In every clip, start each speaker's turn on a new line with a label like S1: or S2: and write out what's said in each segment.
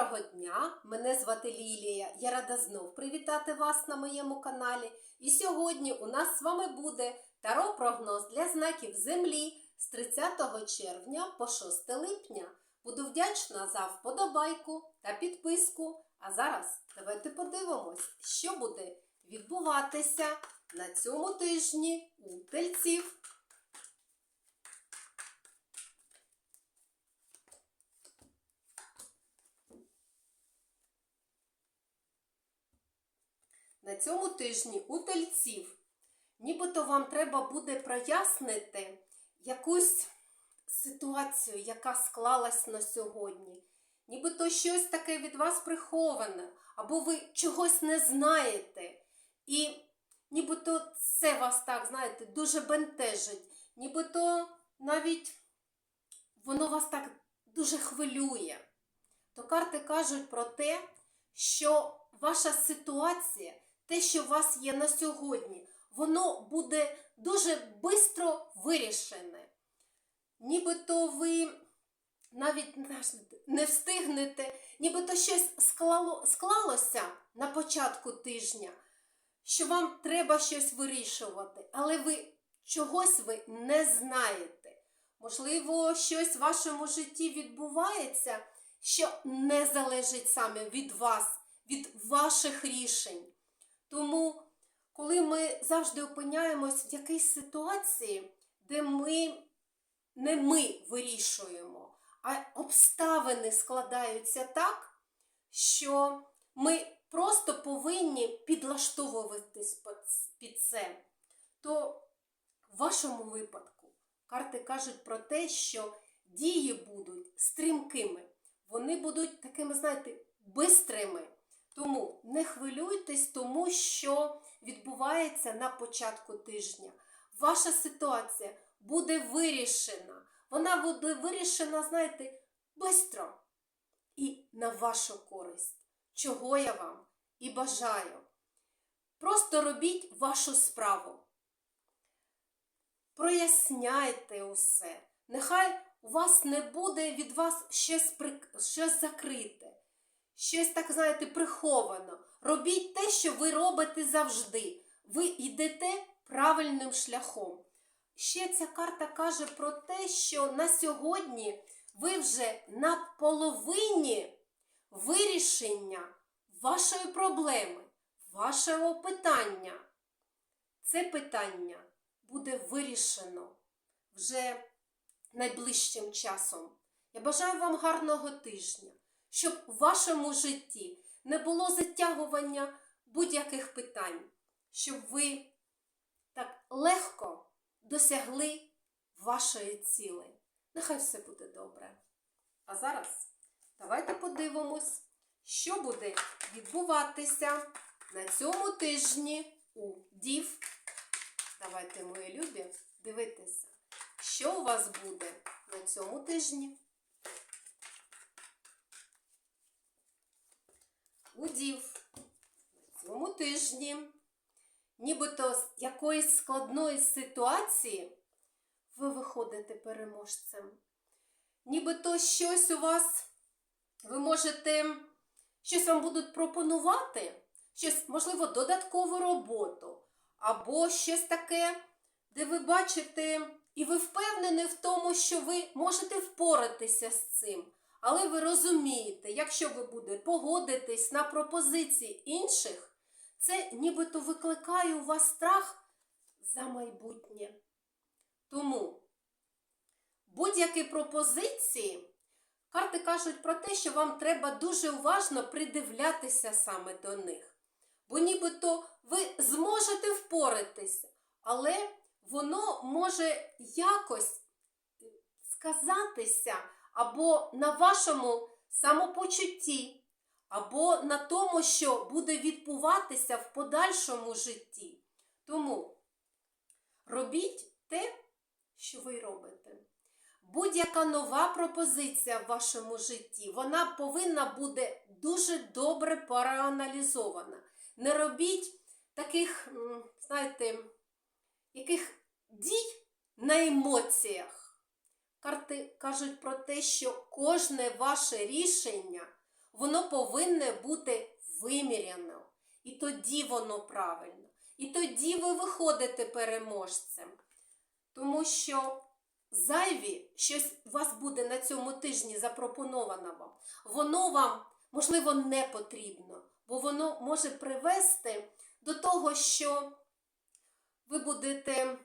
S1: Доброго дня! Мене звати Лілія. Я рада знов привітати вас на моєму каналі. І сьогодні у нас з вами буде таро-прогноз для знаків Землі з 30 червня по 6 липня. Буду вдячна за вподобайку та підписку. А зараз давайте подивимось, що буде відбуватися на цьому тижні у тельців. На цьому тижні у тельців нібито вам треба буде прояснити якусь ситуацію, яка склалась на сьогодні. Нібито щось таке від вас приховане, або ви чогось не знаєте. І нібито це вас так, знаєте, дуже бентежить. Нібито навіть воно вас так дуже хвилює. То карти кажуть про те, що ваша ситуація, те, що у вас є на сьогодні, воно буде дуже швидко вирішене. Нібито ви навіть не встигнете, нібито щось склало, склалося на початку тижня, що вам треба щось вирішувати, але ви чогось ви не знаєте. Можливо, щось в вашому житті відбувається, що не залежить саме від вас, від ваших рішень. Тому, коли ми завжди опиняємось в якійсь ситуації, де ми не ми вирішуємо, а обставини складаються так, що ми просто повинні підлаштовуватись під це, то в вашому випадку карти кажуть про те, що дії будуть стрімкими, вони будуть такими, знаєте, бистрими. Тому не хвилюйтесь, тому що відбувається на початку тижня. Ваша ситуація буде вирішена. Вона буде вирішена, знаєте, швидко і на вашу користь, чого я вам і бажаю. Просто робіть вашу справу. Проясняйте усе. Нехай у вас не буде від вас щось, щось закрите, щось, так знаєте, приховано. Робіть те, що ви робите завжди. Ви йдете правильним шляхом. Ще ця карта каже про те, що на сьогодні ви вже на половині вирішення вашої проблеми, вашого питання. Це питання буде вирішено вже найближчим часом. Я бажаю вам гарного тижня, щоб у вашому житті не було затягування будь-яких питань, щоб ви так легко досягли вашої цілі. Нехай все буде добре. А зараз давайте подивимось, що буде відбуватися на цьому тижні у Дів. Давайте, мої любі, дивитися, що у вас буде на цьому тижні. У Дів на цьому тижні нібито з якоїсь складної ситуації ви виходите переможцем. Нібито щось у вас, ви можете, щось вам будуть пропонувати, щось, можливо, додаткову роботу, або щось таке, де ви бачите, і ви впевнені в тому, що ви можете впоратися з цим. Але ви розумієте, якщо ви будете погодитись на пропозиції інших, це нібито викликає у вас страх за майбутнє. Тому будь-які пропозиції, карти кажуть про те, що вам треба дуже уважно придивлятися саме до них. Бо нібито ви зможете впоратися, але воно може якось сказатися або на вашому самопочутті або на тому, що буде відбуватися в подальшому житті. Тому робіть те, що ви робите. Будь-яка нова пропозиція в вашому житті, вона повинна бути дуже добре проаналізована. Не робіть таких, знаєте, яких дій на емоціях. Карти кажуть про те, що кожне ваше рішення воно повинне бути виміряно. І тоді воно правильно. І тоді ви виходите переможцем. Тому що зайві щось у вас буде на цьому тижні запропоновано вам, воно вам, можливо, не потрібно, бо воно може привести до того, що ви будете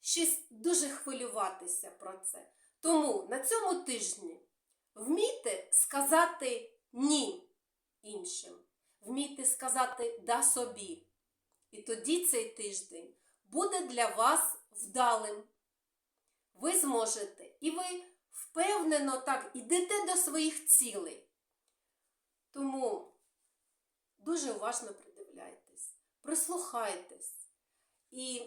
S1: щось дуже хвилюватися про це. Тому на цьому тижні вмійте сказати ні іншим, вмійте сказати да собі. І тоді цей тиждень буде для вас вдалим. Ви зможете, і ви впевнено так ідете до своїх цілей. Тому дуже уважно придивляйтесь, прислухайтесь і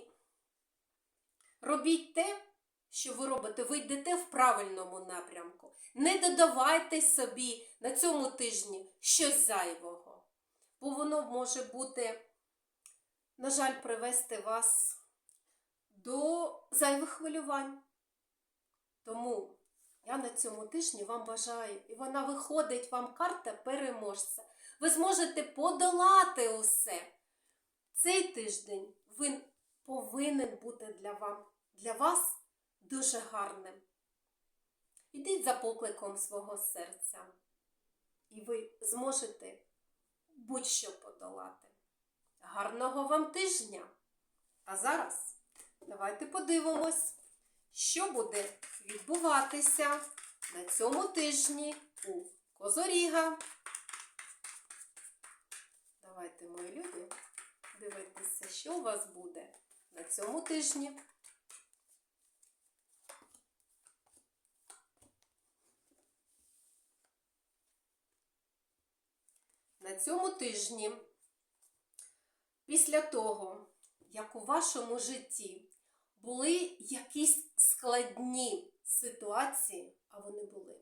S1: робіть те, що ви робите, ви йдете в правильному напрямку. Не додавайте собі на цьому тижні щось зайвого, бо воно може бути, на жаль, привести вас до зайвих хвилювань. Тому я на цьому тижні вам бажаю, і вона виходить вам карта переможця. Ви зможете подолати усе. Цей тиждень він повинен бути для, вам, для вас дуже гарним. Ідіть за покликом свого серця, і ви зможете будь-що подолати. Гарного вам тижня! А зараз давайте подивимось, що буде відбуватися на цьому тижні у Козоріга. Давайте, мої любі, дивитися, що у вас буде на цьому тижні. На цьому тижні, після того, як у вашому житті були якісь складні ситуації, а вони були,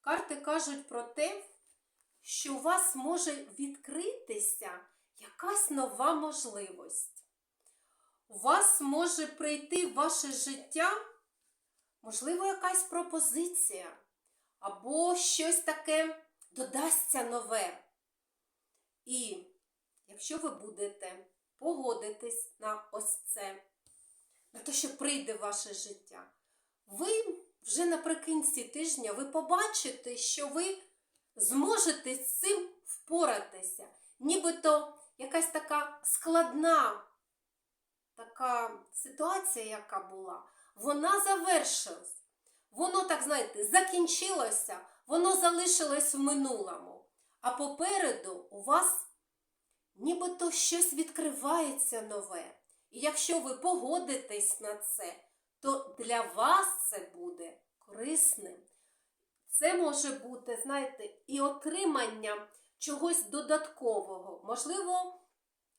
S1: карти кажуть про те, що у вас може відкритися якась нова можливість. У вас може прийти в ваше життя, можливо, якась пропозиція, або щось таке додасться нове. І якщо ви будете погодитись на ось це, на те, що прийде ваше життя, ви вже наприкінці тижня ви побачите, що ви зможете з цим впоратися. Нібито якась така складна така ситуація, яка була, вона завершилась. Воно, так знаєте, закінчилося, воно залишилось в минулому. А попереду у вас нібито щось відкривається нове. І якщо ви погодитесь на це, то для вас це буде корисним. Це може бути, знаєте, і отримання чогось додаткового. Можливо,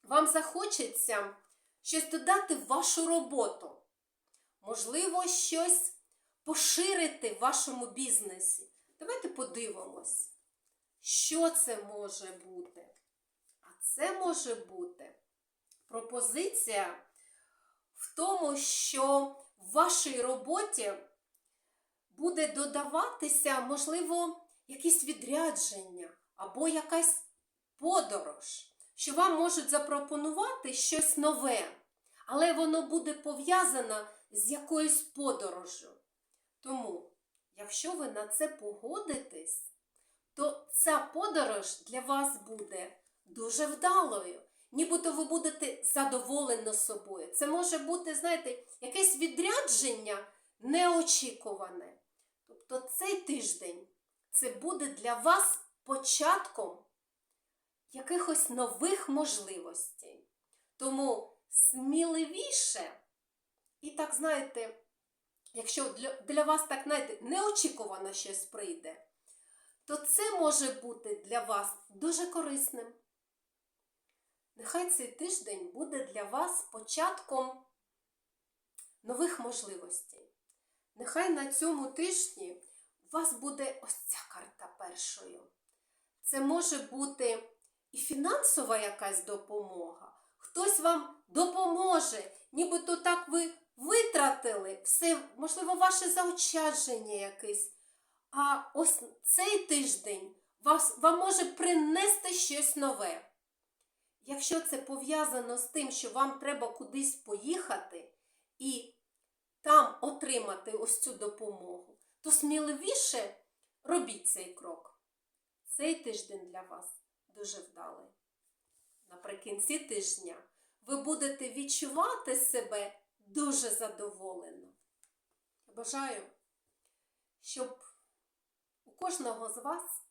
S1: вам захочеться щось додати в вашу роботу. Можливо, щось поширити в вашому бізнесі. Давайте подивимось, що це може бути. А це може бути пропозиція в тому, що в вашій роботі буде додаватися, можливо, якісь відрядження або якась подорож, що вам можуть запропонувати щось нове, але воно буде пов'язано з якоюсь подорожю. Тому, якщо ви на це погодитесь, то ця подорож для вас буде дуже вдалою. Нібито ви будете задоволені собою. Це може бути, знаєте, якесь відрядження неочікуване. Тобто цей тиждень це буде для вас початком якихось нових можливостей. Тому сміливіше, і так, знаєте, якщо для, для вас так, знаєте, неочікувано щось прийде, то це може бути для вас дуже корисним. Нехай цей тиждень буде для вас початком нових можливостей. Нехай на цьому тижні у вас буде ось ця карта першою. Це може бути і фінансова якась допомога. Хтось вам допоможе, нібито так ви витратили все, можливо, ваше заощадження якесь. А ось цей тиждень вас, вам може принести щось нове. Якщо це пов'язано з тим, що вам треба кудись поїхати і там отримати ось цю допомогу, то сміливіше робіть цей крок. Цей тиждень для вас дуже вдалий. Наприкінці тижня ви будете відчувати себе дуже задоволено. Бажаю, щоб кожного з вас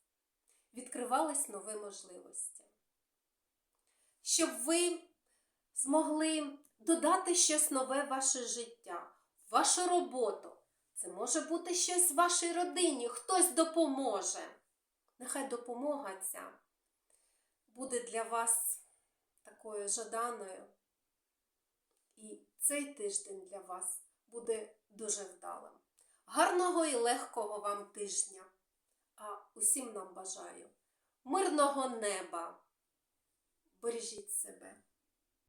S1: відкривались нові можливості, щоб ви змогли додати щось нове в ваше життя, в вашу роботу. Це може бути щось в вашій родині, хтось допоможе. Нехай допомога ця буде для вас такою жаданою. І цей тиждень для вас буде дуже вдалим. Гарного і легкого вам тижня! А усім нам бажаю мирного неба. Бережіть себе.